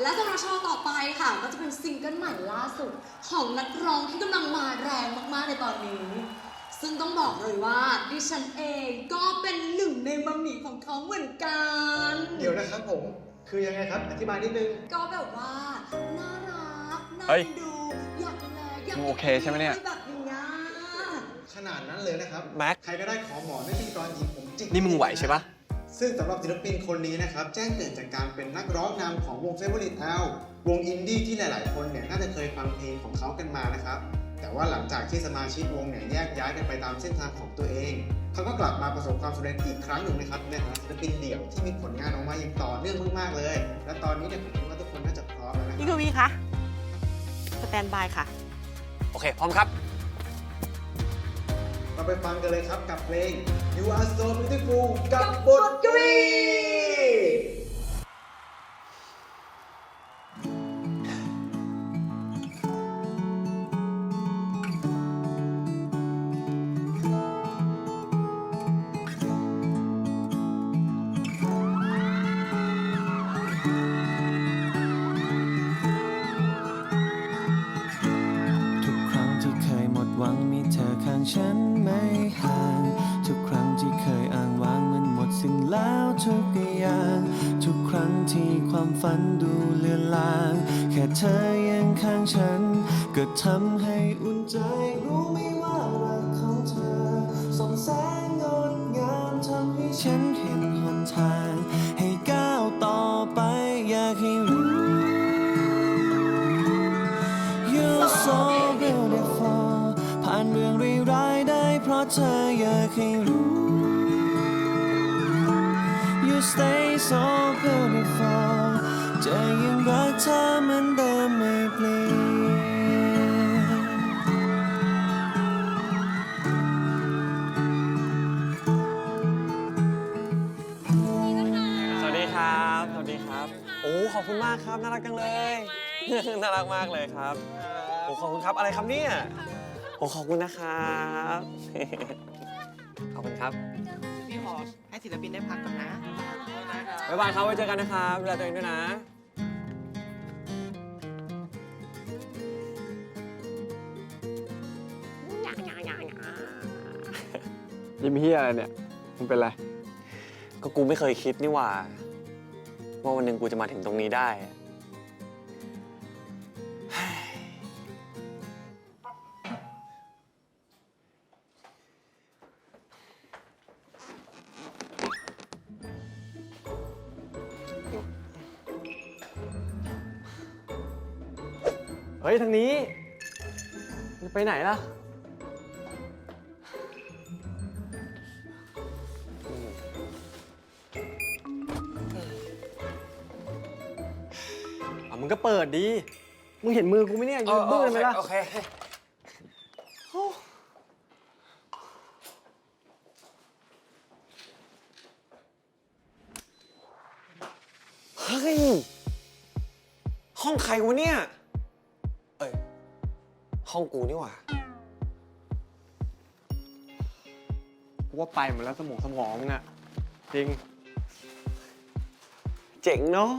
และสำหรับโชว์ต่อไปค่ะ ก็จะเป็นซิงเกิลใหม่ล่าสุด ของนักร้องที่กำลังมาแรงมากๆในตอนนี้ ซึ่งต้องบอกเลยว่าดิฉันเองก็เป็นหนึ่งในมัมหมี่ของเขาเหมือนกัน เดี๋ยวนะครับผม คือยังไงครับ อธิบายนิดนึง ก็แบบว่า น่ารักน่าเฮ้ยเอ็นดู อยากดูแลอยากมึงโอเคใช่ไหมเนี่ย แบบอย่างเงี้ยขนาดนั้นเลยนะครับ แม็ก ใครก็ได้ขอหมอไม่พิธีกรหญิงผมจิกนี่มึงไหวใช่ปะ ซึ่งสำหรับศิลปินคนนี้นะครับ แจ้งเกิดจากการเป็นนักร้องนำของวงเฟเวอร์ลิตแอลวงอินดี้ที่หลาย ๆ คนเนี่ยน่าจะเคยฟังเพลงของเขากันมานะครับ แต่ว่าหลังจากที่สมาชิกวงเนี่ยแยกย้ายกันไปตามเส้นทางของตัวเอง เขาก็กลับมาประสบความสำเร็จอีกครั้งหนึ่งนะครับในฐานะศิลปินเดี่ยวที่มีผลงานออกมาอย่างต่อเนื่องมาก ๆ เลย และตอนนี้เนี่ยผมคิดว่าทุกคนน่าจะพร้อมแล้วนะคพี่รับกวีคะสแตนบายค่ะ โอเค พร้อมครับเรา ไปฟังกันเลยครับกับเพลง You Are So Beautiful กับบทกวี ทุกอย่าง ทุกครั้งที่ความฝันดูเลือนลาง แค่เธอยังข้างฉัน ก็ทำให้อุ่นใจรู้ไหมว่ารักของเธอส่องแสงงดงามทำให้ฉันเห็นหนทาง ให้ก้าวต่อไปอยากให้รู้ You're so beautiful ผ่านเรื่องร้ายๆได้เพราะเธออยากให้รู้ stay so beautiful จะยังรักเธอเหมือนเดิมไม่เปลี่ยนสวัสดีครับ สวัสดีครับ โอ้ ขอบคุณมากครับ น่ารักจังเลย น่ารักมากเลยครับ โอ้ ขอบคุณครับ อะไรครับเนี่ย โอ้ ขอบคุณนะครับ ขอบคุณครับ พี่ขอให้ศิลปินได้พักก่อนนะบ๊ายบายครับ ไว้เจอกันนะครับดูแลตัวเองด้วยนะ ยิ้มเฮียอะไรเนี่ยมึงเป็นไร ก็กูไม่เคยคิดนี่หว่า ว่าวันหนึ่งกูจะมาถึงตรงนี้ได้ เฮ้ย ทางนี้มึงไปไหนล่ะอะมึงก็เปิดดี มึงเห็นมือกูไหมเนี่ยยืนบื้อไหมล่ะ โอเคเฮ้ย ห้องใครวะเนี่ย เอ้ย ห้องกูนี่หว่ากูว่าไปหมดแล้วสมองสมองมึงอะจริง เจ๋งเนาะ